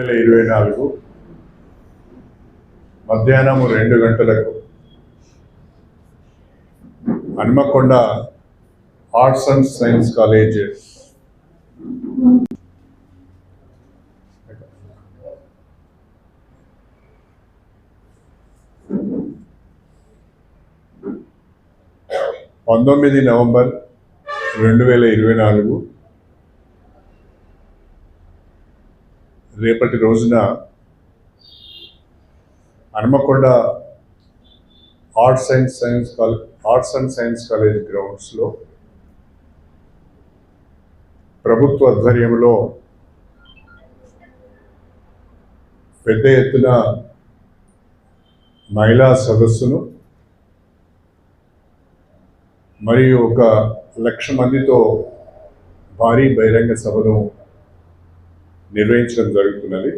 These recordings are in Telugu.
వేల ఇరవై నాలుగు మధ్యాహ్నం రెండు గంటలకు Hanamkonda arts and science college. పంతొమ్మిది నవంబర్ రెండు వేల ఇరవై నాలుగు రేపటి రోజున Hanumakonda arts and science college arts and science college గ్రౌండ్స్లో ప్రభుత్వ ఆధ్వర్యంలో పెద్ద ఎత్తున మహిళా సదస్సును మరియు ఒక లక్ష మందితో భారీ బహిరంగ సభను నిర్వహించడం జరుగుతున్నది.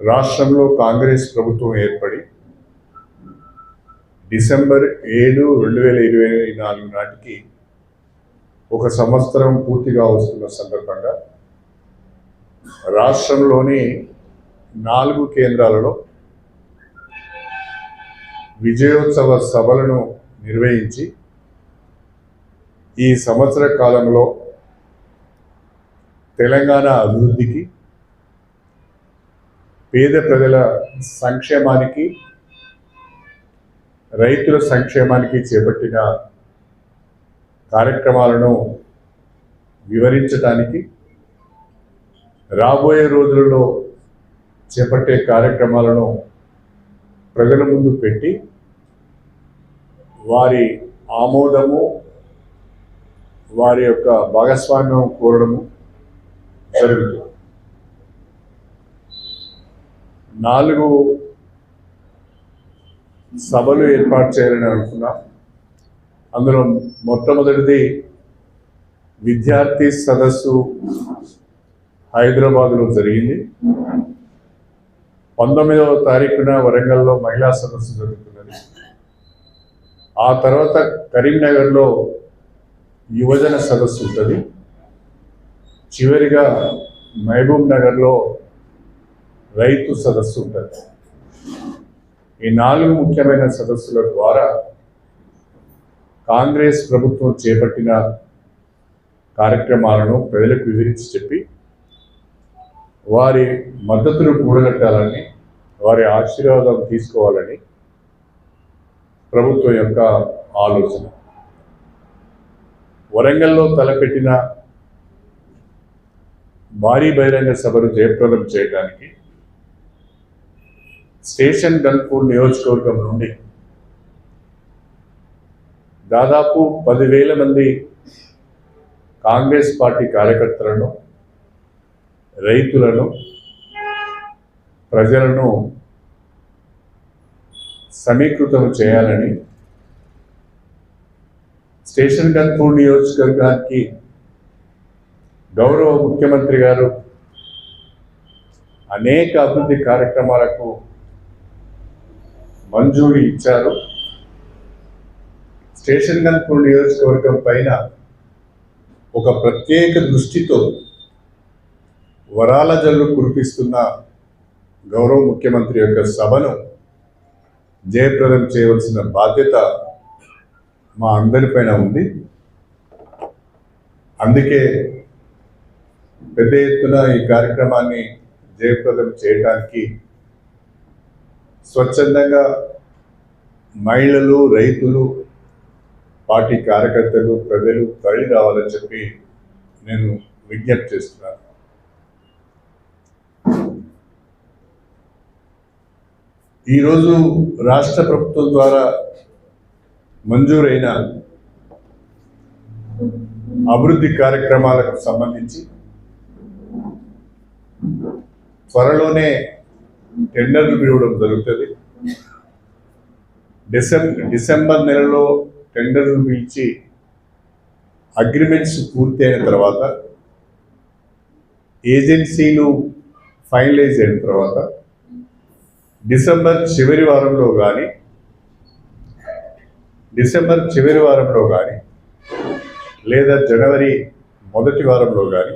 రాష్ట్రంలో కాంగ్రెస్ ప్రభుత్వం ఏర్పడి డిసెంబర్ ఏడు రెండు వేల ఇరవై నాలుగు నాటికి ఒక సంవత్సరం పూర్తిగా వస్తున్న సందర్భంగా రాష్ట్రంలోని నాలుగు కేంద్రాలలో విజయోత్సవ సభలను నిర్వహించి ఈ సంవత్సర కాలంలో తెలంగాణ అభివృద్ధికి పేద ప్రజల సంక్షేమానికి రైతుల సంక్షేమానికి చేపట్టిన కార్యక్రమాలను వివరించడానికి రాబోయే రోజులలో చేపట్టే కార్యక్రమాలను ప్రజల ముందు పెట్టి వారి ఆమోదము వారి యొక్క భాగస్వామ్యం కోరడము జరుగుతుంది నాలుగు సభలు ఏర్పాటు చేయాలని అనుకున్నాం. అందులో మొట్టమొదటిది విద్యార్థి సదస్సు హైదరాబాద్లో జరిగింది. పంతొమ్మిదవ తారీఖున వరంగల్లో మహిళా సదస్సు జరుగుతున్నది. ఆ తర్వాత కరీంనగర్లో యువజన సదస్సు ఉంటుంది. చివరిగా మహబూబ్ నగర్లో రైతు సదస్సు ఉంటుంది. ఈ నాలుగు ముఖ్యమైన సదస్సుల ద్వారా కాంగ్రెస్ ప్రభుత్వం చేపట్టిన కార్యక్రమాలను ప్రజలకు వివరించి చెప్పి వారి మద్దతును కూడగట్టాలని వారి ఆశీర్వాదం తీసుకోవాలని ప్రభుత్వం యొక్క ఆలోచన. వరంగల్లో తలపెట్టిన భారీ బహిరంగ సభను జయప్రదం చేయడానికి స్టేషన్ గన్పూర్ నియోజకవర్గం నుండి దాదాపు పదివేల మంది కాంగ్రెస్ పార్టీ కార్యకర్తలను రైతులను ప్రజలను సమీకృతం చేయాలని స్టేషన్ గన్పూర్ నియోజకవర్గానికి గౌరవ ముఖ్యమంత్రి గారు అనేక అభివృద్ధి కార్యక్రమాలకు మంజూరు ఇచ్చారు. స్టేషన్ గన్పూర్ నియోజకవర్గం పైన ఒక ప్రత్యేక దృష్టితో వరాల జల్లు కురిపిస్తున్న గౌరవ ముఖ్యమంత్రి యొక్క సభను జయప్రదం చేయవలసిన బాధ్యత మా అందరిపైన ఉంది. అందుకే పెద్ద ఎత్తున ఈ కార్యక్రమాన్ని జయప్రదం చేయడానికి స్వచ్ఛందంగా మహిళలు రైతులు పార్టీ కార్యకర్తలు ప్రజలు తరలి రావాలని చెప్పి నేను విజ్ఞప్తి చేస్తున్నాను. ఈరోజు రాష్ట్ర ప్రభుత్వం ద్వారా మంజూరైన అభివృద్ధి కార్యక్రమాలకు సంబంధించి త్వరలోనే టెండర్లు పిలవడం జరుగుతుంది. డిసెంబర్ డిసెంబర్ నెలలో టెండర్లు పిలిచి అగ్రిమెంట్స్ పూర్తయిన తర్వాత ఏజెన్సీలు ఫైనలైజ్ అయిన తర్వాత డిసెంబర్ చివరి వారంలో కానీ డిసెంబర్ చివరి వారంలో కానీ లేదా జనవరి మొదటి వారంలో కానీ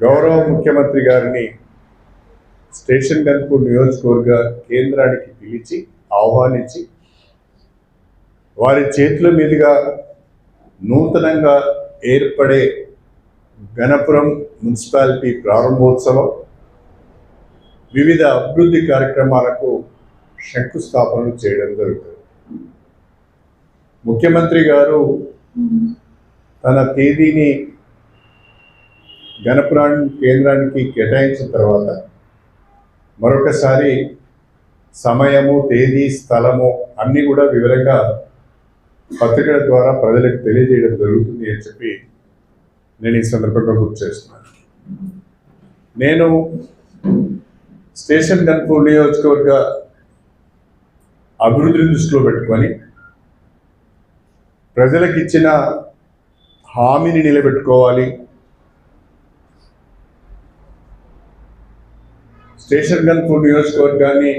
గౌరవ ముఖ్యమంత్రి గారిని స్టేషన్ గన్పూర్ నియోజకవర్గ కేంద్రానికి పిలిచి ఆహ్వానించి వారి చేతుల మీదుగా నూతనంగా ఏర్పడే గణపురం మున్సిపాలిటీ ప్రారంభోత్సవం వివిధ అభివృద్ధి కార్యక్రమాలకు శంకుస్థాపనలు చేయడం జరుగుతుంది. ముఖ్యమంత్రి గారు తన తేదీని గణపురం కేంద్రానికి కేటాయించిన తర్వాత మరొకసారి సమయము తేదీ స్థలము అన్నీ కూడా వివరంగా పత్రికల ద్వారా ప్రజలకు తెలియజేయడం జరుగుతుంది అని చెప్పి నేను ఈ సందర్భంగా గుర్తు చేస్తున్నాను. నేను స్టేషన్ గన్పూర్ నియోజకవర్గ అభివృద్ధిని దృష్టిలో పెట్టుకొని ప్రజలకు ఇచ్చిన హామీని నిలబెట్టుకోవాలి స్టేషన్ గన్పూర్ నియోజకవర్గాన్ని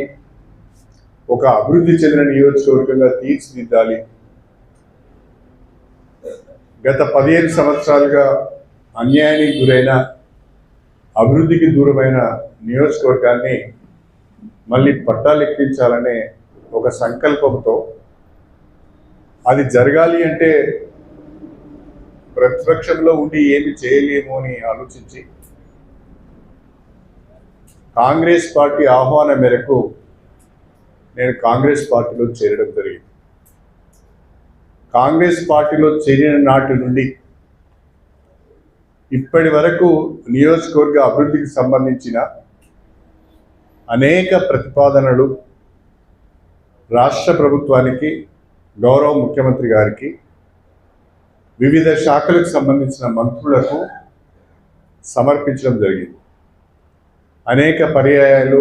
ఒక అభివృద్ధి చెందిన నియోజకవర్గంగా తీర్చిదిద్దాలి. గత పదిహేను సంవత్సరాలుగా అన్యాయానికి గురైన అభివృద్ధికి దూరమైన నియోజకవర్గాన్ని మళ్ళీ పట్టాలెక్కించాలనే ఒక సంకల్పంతో అది జరగాలి అంటే ప్రతిపక్షంలో ఉండి ఏమి చేయలేము అని ఆలోచించి కాంగ్రెస్ పార్టీ ఆహ్వానం మేరకు నేను కాంగ్రెస్ పార్టీలో చేరడం జరిగింది. కాంగ్రెస్ పార్టీలో చేరిన నాటి నుండి ఇప్పటి వరకు నియోజకవర్గ అభివృద్ధికి సంబంధించిన అనేక ప్రతిపాదనలు రాష్ట్ర ప్రభుత్వానికి గౌరవ ముఖ్యమంత్రి గారికి వివిధ శాఖలకు సంబంధించిన మంత్రులకు సమర్పించడం జరిగింది. అనేక పర్యాయాలు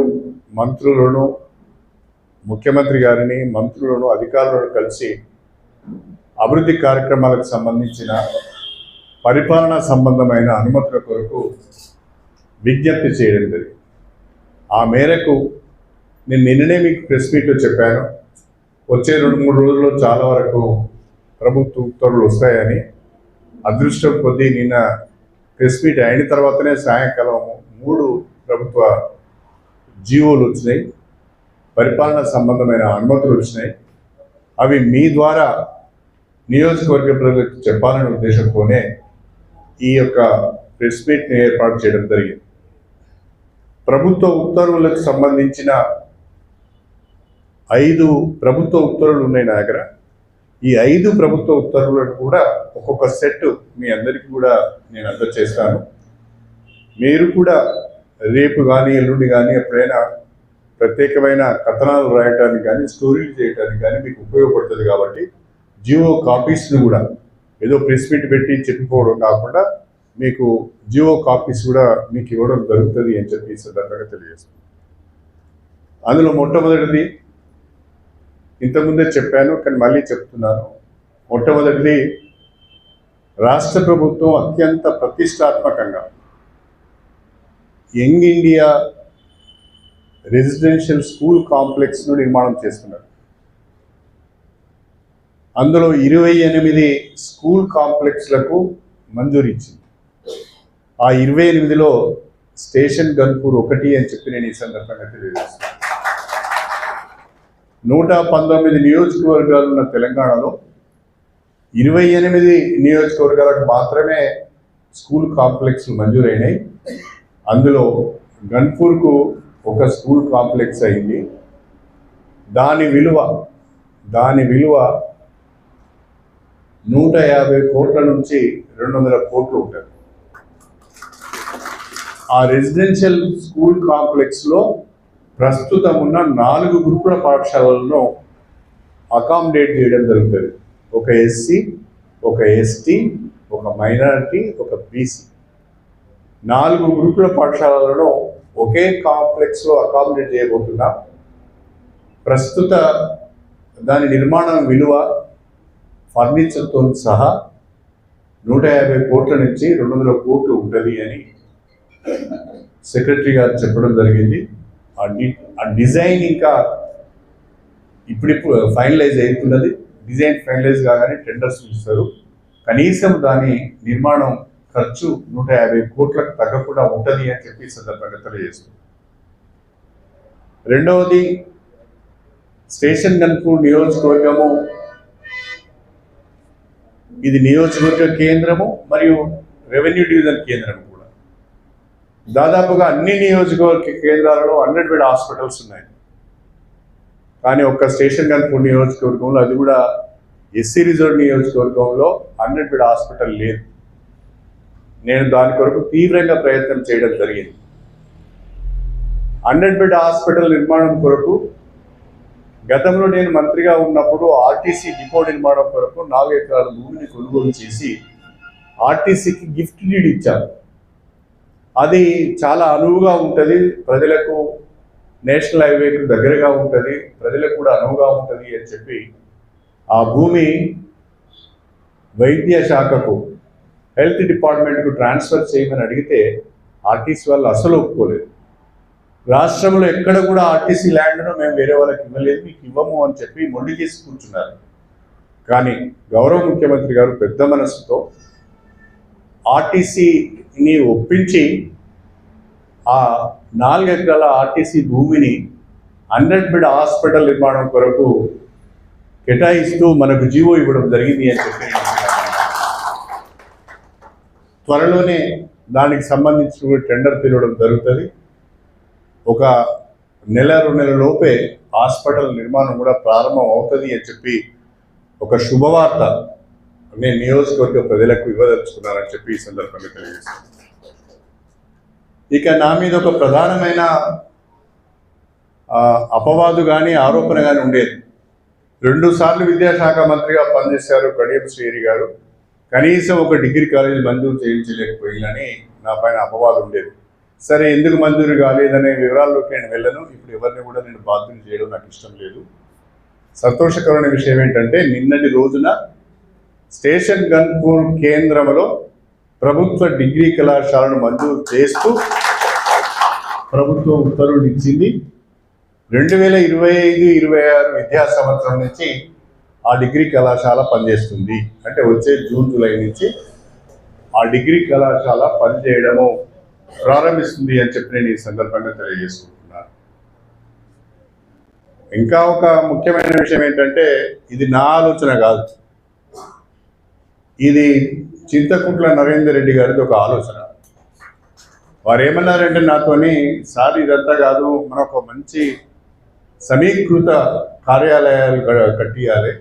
మంత్రులను ముఖ్యమంత్రి గారిని మంత్రులను అధికారులను కలిసి అభివృద్ధి కార్యక్రమాలకు సంబంధించిన పరిపాలనా సంబంధమైన అనుమతుల కొరకు విజ్ఞప్తి చేయడం జరిగింది. ఆ మేరకు నేను నిన్ననే మీకు ప్రెస్ మీట్లో చెప్పాను. వచ్చే రెండు మూడు రోజుల్లో చాలా వరకు ప్రభుత్వ ఉత్తర్వులు వస్తాయని. అదృష్టం కొద్దీ నిన్న ప్రెస్ మీట్ అయిన తర్వాతనే సాయంకాలం మూడు ప్రభుత్వ జీవోలు వచ్చినాయి పరిపాలన సంబంధమైన అనుమతులు వచ్చినాయి. అవి మీ ద్వారా నియోజకవర్గ ప్రజలకు చెప్పాలనే ఉద్దేశంతోనే ఈ యొక్క ప్రెస్ మీట్ని ఏర్పాటు చేయడం జరిగింది. ప్రభుత్వ ఉత్తర్వులకు సంబంధించిన ఐదు ప్రభుత్వ ఉత్తర్వులు ఉన్నాయి నా దగ్గర. ఈ ఐదు ప్రభుత్వ ఉత్తర్వులను కూడా ఒక్కొక్క సెట్ మీ అందరికీ కూడా నేను అందజేస్తాను. మీరు కూడా రేపు కానీ ఎల్లుండి కానీ ఎప్పుడైనా ప్రత్యేకమైన కథనాలు రాయటానికి కానీ స్టోరీలు చేయడానికి కానీ మీకు ఉపయోగపడుతుంది కాబట్టి జియో కాపీస్ను కూడా ఏదో ప్రెస్ మీట్ పెట్టి చెప్పుకోవడం కాకుండా మీకు జియో కాపీస్ కూడా మీకు ఇవ్వడం జరుగుతుంది అని చెప్పి సందర్భంగా తెలియజేస్తుంది అందులో మొట్టమొదటిది ఇంతకుముందే చెప్పాను కానీ మళ్ళీ చెప్తున్నాను. మొట్టమొదటిది రాష్ట్ర ప్రభుత్వం అత్యంత ప్రతిష్టాత్మకంగా యంగ్ ఇండియా రెసిడెన్షియల్ స్కూల్ కాంప్లెక్స్ను నిర్మాణం చేస్తున్నారు. అందులో ఇరవై ఎనిమిది స్కూల్ కాంప్లెక్స్లకు మంజూరు ఇచ్చింది. ఆ ఇరవై ఎనిమిదిలో స్టేషన్ గన్పూర్ ఒకటి అని చెప్పి నేను ఈ సందర్భంగా తెలియజేస్తున్నాను. నూట పంతొమ్మిది నియోజకవర్గాలు ఉన్న తెలంగాణలో ఇరవై ఎనిమిది నియోజకవర్గాలకు మాత్రమే స్కూల్ కాంప్లెక్స్ మంజూరైనాయి. అందులో గన్పూర్కు ఒక స్కూల్ కాంప్లెక్స్ అయింది. దాని విలువ దాని విలువ నూట యాభై కోట్ల నుంచి రెండు వందల కోట్లు ఉంటుంది. ఆ రెసిడెన్షియల్ స్కూల్ కాంప్లెక్స్లో ప్రస్తుతం ఉన్న నాలుగు గురుకుల పాఠశాలలను అకామిడేట్ చేయడం జరుగుతుంది. ఒక ఎస్సీ ఒక ఎస్టీ ఒక మైనారిటీ ఒక బీసీ. నాలుగు గురుకుల పాఠశాలలను ఒకే కాంప్లెక్స్లో అకామిడేట్ చేయబోతున్నాం. ప్రస్తుత దాని నిర్మాణం విలువ ఫర్నిచర్తో సహా నూట యాభై కోట్ల నుంచి రెండు వందల కోట్లు ఉంటుంది అని సెక్రటరీ గారు చెప్పడం జరిగింది. ఆ డి ఆ డిజైన్ ఇంకా ఇప్పుడిప్పుడు ఫైనలైజ్ అవుతున్నది డిజైన్ ఫైనలైజ్ కాగానే టెండర్స్ ఇస్తారు కనీసం దాని నిర్మాణం ఖర్చు నూట యాభై కోట్లకు తగ్గకుండా ఉంటుంది అని చెప్పి సందర్భంగా తెలియజేస్తుంది రెండవది స్టేషన్ గన్పూర్ నియోజకవర్గము ఇది నియోజకవర్గ కేంద్రము మరియు రెవెన్యూ డివిజన్ కేంద్రం కూడా. దాదాపుగా అన్ని నియోజకవర్గ కేంద్రాలలో హండ్రెడ్ బెడ్ హాస్పిటల్స్ ఉన్నాయి. కానీ ఒక్క స్టేషన్ గన్పూర్ నియోజకవర్గంలో అది కూడా ఎస్సీ రిజర్వ్ నియోజకవర్గంలో హండ్రెడ్ బెడ్ హాస్పిటల్ లేదు. నేను దాని కొరకు తీవ్రంగా ప్రయత్నం చేయడం జరిగింది. హండ్రెడ్ బెడ్ హాస్పిటల్ నిర్మాణం కొరకు గతంలో నేను మంత్రిగా ఉన్నప్పుడు ఆర్టీసీ డిపో నిర్మాణం కొరకు నాలుగు ఎకరాల భూమిని కొనుగోలు చేసి ఆర్టీసీకి గిఫ్ట్ డీడ్ ఇచ్చాను. అది చాలా అనువుగా ఉంటుంది ప్రజలకు నేషనల్ హైవేకు దగ్గరగా ఉంటుంది ప్రజలకు కూడా అనువుగా ఉంటుంది అని చెప్పి ఆ భూమి వైద్య శాఖకు హెల్త్ డిపార్ట్మెంట్కు ట్రాన్స్ఫర్ చేయమని అడిగితే ఆర్టీసీ వాళ్ళు అసలు ఒప్పుకోలేదు. రాష్ట్రంలో ఎక్కడ కూడా ఆర్టీసీ ల్యాండ్ను మేము వేరే వాళ్ళకి ఇవ్వలేదు మీకు ఇవ్వము అని చెప్పి మొండి చేసి కూర్చున్నారు. కానీ గౌరవ ముఖ్యమంత్రి గారు పెద్ద మనసుతో ఆర్టీసీని ఒప్పించి ఆ నాలుగు ఎకరాల ఆర్టీసీ భూమిని హండ్రెడ్ బెడ్ హాస్పిటల్ నిర్మాణం కొరకు కేటాయిస్తూ మనకు జీవో ఇవ్వడం జరిగింది అని చెప్పి త్వరలోనే దానికి సంబంధించిన టెండర్ పిలవడం జరుగుతుంది. ఒక నెల రెండు నెలల లోపే హాస్పిటల్ నిర్మాణం కూడా ప్రారంభం అవుతుంది అని చెప్పి ఒక శుభవార్త నేను నియోజకవర్గ ప్రజలకు ఇవ్వదలుచుకున్నానని చెప్పి ఈ సందర్భంగా తెలియజేస్తాను ఇక నా మీద ఒక ప్రధానమైన అపవాదు కానీ ఆరోపణ కానీ ఉండేది. రెండు సార్లు విద్యాశాఖ మంత్రిగా పనిచేశారు కడియం శ్రీహరి గారు. కనీసం ఒక డిగ్రీ కాలేజ్ మంజూరు చేయించలేకపోయిందని నా పైన అపవాదం ఉండేది. సరే ఎందుకు మంజూరు కాలేదనే వివరాల్లోకి నేను వెళ్ళను. ఇప్పుడు ఎవరిని కూడా నేను బాధ్యత చేయడం నాకు ఇష్టం లేదు. సంతోషకరమైన విషయం ఏంటంటే నిన్నటి రోజున స్టేషన్ గన్పూర్ కేంద్రంలో ప్రభుత్వ డిగ్రీ కళాశాలను మంజూరు చేస్తూ ప్రభుత్వం ఉత్తర్వులు ఇచ్చింది. రెండు వేల ఇరవై ఐదు ఇరవై ఆరు విద్యా సంవత్సరం నుంచి ఆ డిగ్రీ కళాశాల పనిచేస్తుంది. అంటే వచ్చే జూన్ జూలై నుంచి ఆ డిగ్రీ కళాశాల పనిచేయడము ప్రారంభిస్తుంది అని చెప్పి నేను ఈ సందర్భంగా తెలియజేసుకుంటున్నాను. ఇంకా ఒక ముఖ్యమైన విషయం ఏంటంటే ఇది నా ఆలోచన కాదు. ఇది చింతకుంట్ల నరేందర్ రెడ్డి గారిది ఒక ఆలోచన. వారు ఏమన్నారంటే నాతోని సార్ ఇదంతా కాదు మనకు ఒక మంచి సమీకృత కార్యాలయాలు కట్టియాలి.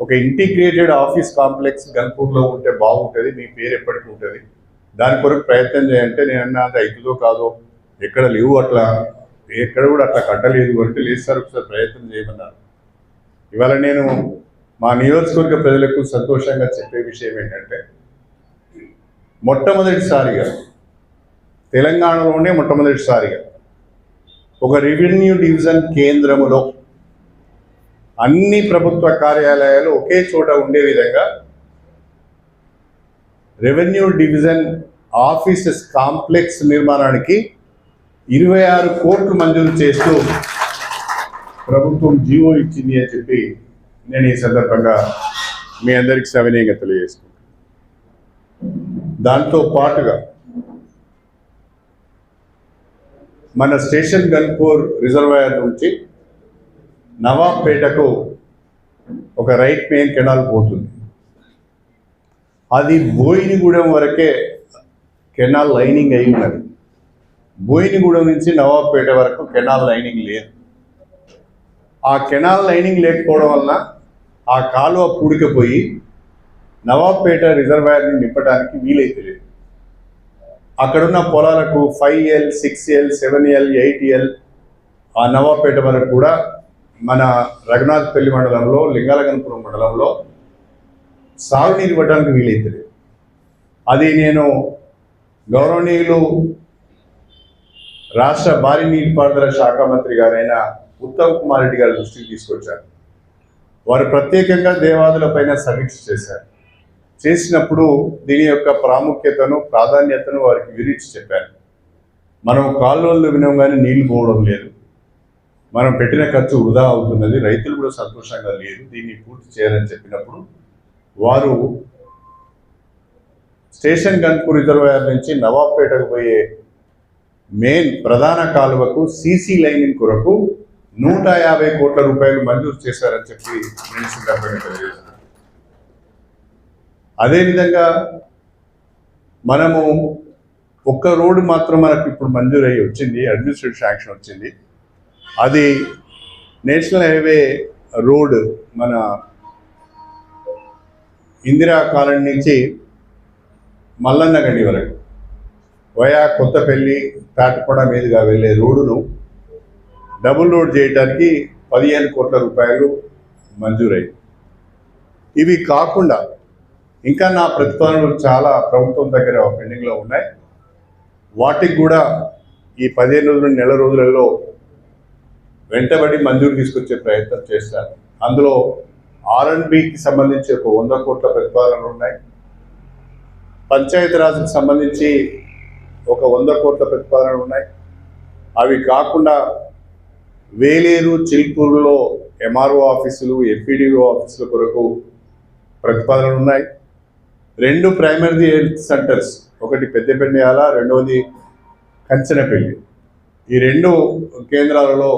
ఒక ఇంటిగ్రేటెడ్ ఆఫీస్ కాంప్లెక్స్ గన్పూర్లో ఉంటే బాగుంటుంది మీ పేరు ఎప్పటికీ ఉంటుంది. దాని కొరకు ప్రయత్నం చేయంటే నేను అన్నా అది అవుతుందో కాదో ఎక్కడ లేవు అట్లా ఎక్కడ కూడా అట్లా కట్టలేదు అంటే లేదు సార్ ఒకసారి ప్రయత్నం చేయమన్నారు. ఇవాళ నేను మా నియోజకవర్గ ప్రజలకు సంతోషంగా చెప్పే విషయం ఏంటంటే మొట్టమొదటిసారిగా తెలంగాణలోనే మొట్టమొదటిసారిగా ఒక రెవెన్యూ డివిజన్ కేంద్రములో అన్ని ప్రభుత్వ కార్యాలయాలు ఒకే చోట ఉండే విధంగా రెవెన్యూ డివిజన్ ఆఫీసెస్ కాంప్లెక్స్ నిర్మాణానికి ఇరవై ఆరు కోట్లు మంజూరు చేస్తూ ప్రభుత్వం జీవో ఇచ్చింది అని చెప్పి నేను ఈ సందర్భంగా మీ అందరికి సవినీయంగా తెలియజేసుకుంటాను దాంతో పాటుగా మన స్టేషన్ గన్పూర్ రిజర్వాయర్ నుంచి నవాబ్పేటకు ఒక రైట్ మెయిన్ కెనాల్ పోతుంది. అది బోయినిగూడెం వరకే కెనాల్ లైనింగ్ అయి ఉన్నది. బోయినిగూడెం నుంచి నవాబ్పేట వరకు కెనాల్ లైనింగ్ లేదు. ఆ కెనాల్ లైనింగ్ లేకపోవడం వలన ఆ కాలువ పూడికపోయి నవాబ్పేట రిజర్వాయర్ని నింపడానికి వీలైతే లేదు అక్కడున్న పొలాలకు five L six L seven L eight L ఆ నవాబ్పేట వరకు కూడా మన రఘునాథ్పల్లి మండలంలో లింగాలగనపురం మండలంలో సాగునీరు ఇవ్వడానికి వీలైతుంది అది నేను గౌరవనీయులు రాష్ట్ర భారీ నీటిపారుదల శాఖ మంత్రి గారైన ఉత్తమ్ కుమార్ రెడ్డి గారి దృష్టికి తీసుకొచ్చారు. వారు ప్రత్యేకంగా దేవాదులపైన సమీక్ష చేశారు. చేసినప్పుడు దీని యొక్క ప్రాముఖ్యతను ప్రాధాన్యతను వారికి వివరించి చెప్పారు. మనం కాలువల్లో వినం కానీ నీళ్ళు పోవడం లేదు. మనం పెట్టిన ఖర్చు వృధా అవుతున్నది. రైతులు కూడా సంతోషంగా లేదు దీన్ని పూర్తి చేయాలని చెప్పినప్పుడు వారు స్టేషన్ గన్పూర్ రిజర్వాయర్ నుంచి నవాబ్పేటకు పోయే మెయిన్ ప్రధాన కాలువకు సీసీ లైనింగ్ కొరకు నూట యాభై కోట్ల రూపాయలు మంజూరు చేశారని చెప్పి నేను సందర్భంగా తెలియజేస్తున్నాను అదేవిధంగా మనము ఒక్క రోడ్డు మాత్రం మనకు ఇప్పుడు మంజూరయ్యి వచ్చింది అడ్మినిస్ట్రేటివ్ శాంక్షన్ వచ్చింది. అది నేషనల్ హైవే రోడ్ మన ఇందిరా కాలనీ నుంచి మల్లన్న గడి వరకు. వయా కొత్తపల్లి తాటికొండ మీదుగా వెళ్ళే రోడ్డును డబుల్ రోడ్ చేయడానికి పదిహేను కోట్ల రూపాయలు మంజూరయ్యాయి. ఇవి కాకుండా ఇంకా నా ప్రతిపాదనలు చాలా ప్రభుత్వం దగ్గర పెండింగ్లో ఉన్నాయి. వాటికి కూడా ఈ పదిహేను రోజులు నెల రోజులలో వెంటబడి మంజూరు తీసుకొచ్చే ప్రయత్నం చేశారు. అందులో ఆర్ఎండ్బికి సంబంధించి ఒక వంద కోట్ల ప్రతిపాదనలు ఉన్నాయి. పంచాయతీరాజ్కి సంబంధించి ఒక వంద కోట్ల ప్రతిపాదనలు ఉన్నాయి. అవి కాకుండా వేలేరు చిల్పూరులో ఎంఆర్ఓ ఆఫీసులు ఎఫ్ఈడిఓ ఆఫీసుల కొరకు ప్రతిపాదనలు ఉన్నాయి. రెండు ప్రైమరీ హెల్త్ సెంటర్స్ ఒకటి పెద్దపెండియాల రెండవది కంచనపల్లి. ఈ రెండు కేంద్రాలలో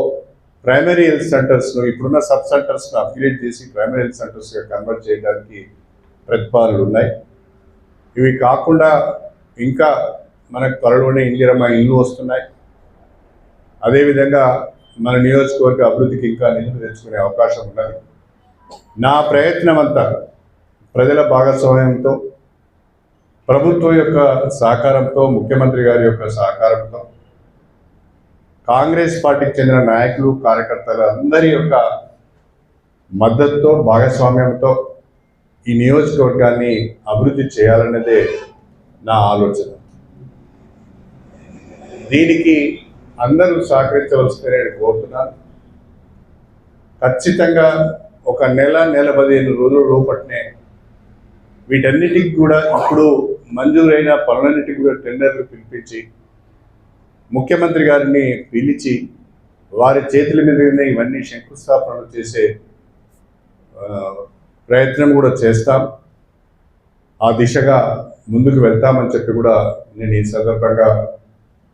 ప్రైమరీ హెల్త్ సెంటర్స్ను ఇప్పుడున్న సబ్ సెంటర్స్ను అఫిలియేట్ చేసి ప్రైమరీ హెల్త్ సెంటర్స్గా కన్వర్ట్ చేయడానికి ప్రతిపాదనలు ఉన్నాయి. ఇవి కాకుండా ఇంకా మనకు త్వరలోనే ఇందిరమ్మ ఇల్లు వస్తున్నాయి. అదేవిధంగా మన నియోజకవర్గ అభివృద్ధికి ఇంకా నిధులు తెచ్చుకునే అవకాశం ఉన్నది. నా ప్రయత్నం అంతా ప్రజల భాగస్వామ్యంతో ప్రభుత్వం యొక్క సహకారంతో ముఖ్యమంత్రి గారి యొక్క సహకారంతో కాంగ్రెస్ పార్టీకి చెందిన నాయకులు కార్యకర్తలు అందరి యొక్క మద్దతుతో భాగస్వామ్యంతో ఈ నియోజకవర్గాన్ని అభివృద్ధి చేయాలన్నదే నా ఆలోచన. దీనికి అందరూ సహకరించవలసిందని నేను కోరుతున్నాను. ఖచ్చితంగా ఒక నెల నెల పదిహేను రోజుల లోపట్నే వీటన్నిటికి కూడా ఇప్పుడు మంజూరైన పనులన్నిటికి కూడా టెండర్లు పిలిపించి ముఖ్యమంత్రి గారిని పిలిచి వారి చేతుల మీదనే ఇవన్నీ శంకుస్థాపనలు చేసే ప్రయత్నం కూడా చేస్తాం. ఆ దిశగా ముందుకు వెళ్తామని చెప్పి కూడా నేను ఈ సందర్భంగా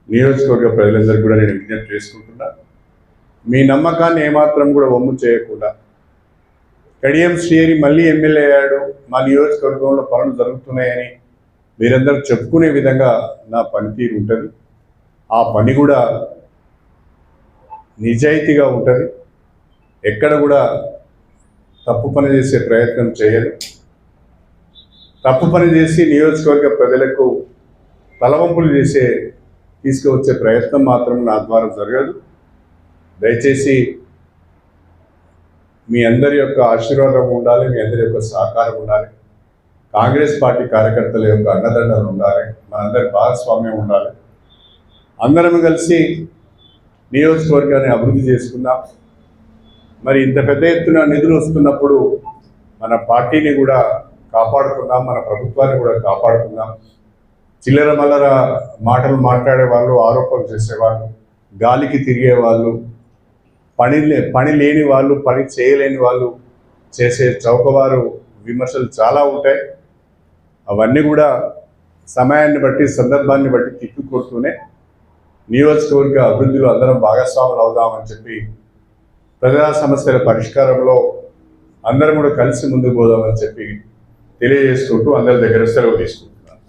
నియోజకవర్గ ప్రజలందరికీ కూడా నేను విజ్ఞప్తి చేసుకుంటున్నా. మీ నమ్మకాన్ని ఏమాత్రం కూడా వమ్ము చేయకుండా కడియం శ్రీహరి మళ్ళీ ఎమ్మెల్యే అయ్యాడు మా నియోజకవర్గంలో పనులు జరుగుతున్నాయని మీరందరూ చెప్పుకునే విధంగా నా పనితీరు ఉంటుంది. ఆ పని కూడా నిజాయితీగా ఉంటుంది. ఎక్కడ కూడా తప్పు పని చేసే ప్రయత్నం చేయను తప్పు పని చేసి నియోజకవర్గ ప్రజలకు తలవంపులు చేసే తీసుకువచ్చే ప్రయత్నం మాత్రం నా ద్వారా జరగదు. దయచేసి మీ అందరి యొక్క ఆశీర్వాదం ఉండాలి మీ అందరి యొక్క సహకారం ఉండాలి. కాంగ్రెస్ పార్టీ కార్యకర్తల యొక్క అన్నదండలు ఉండాలి మనందరి భాగస్వామ్యం ఉండాలి. అందరం కలిసి నియోజకవర్గాన్ని అభివృద్ధి చేసుకుందాం. మరి ఇంత పెద్ద ఎత్తున నిధులు వస్తున్నప్పుడు మన పార్టీని కూడా కాపాడుకుందాం మన ప్రభుత్వాన్ని కూడా కాపాడుకుందాం. చిల్లర మల్లర మాటలు మాట్లాడే వాళ్ళు ఆరోపణలు చేసేవాళ్ళు గాలికి తిరిగే వాళ్ళు పని లే- పని లేని వాళ్ళు పని చేయలేని వాళ్ళు చేసే చౌకవారు విమర్శలు చాలా ఉంటాయి. అవన్నీ కూడా సమయాన్ని బట్టి సందర్భాన్ని బట్టి తిప్పికొడుతూనే నియోజకవర్గ అభివృద్ధిలో అందరం భాగస్వాములు అవుదామని చెప్పి ప్రజా సమస్యల పరిష్కారంలో అందరం కూడా కలిసి ముందుకు పోదామని చెప్పి తెలియజేసుకుంటూ అందరి దగ్గర సెలవు తీసుకుంటున్నాను.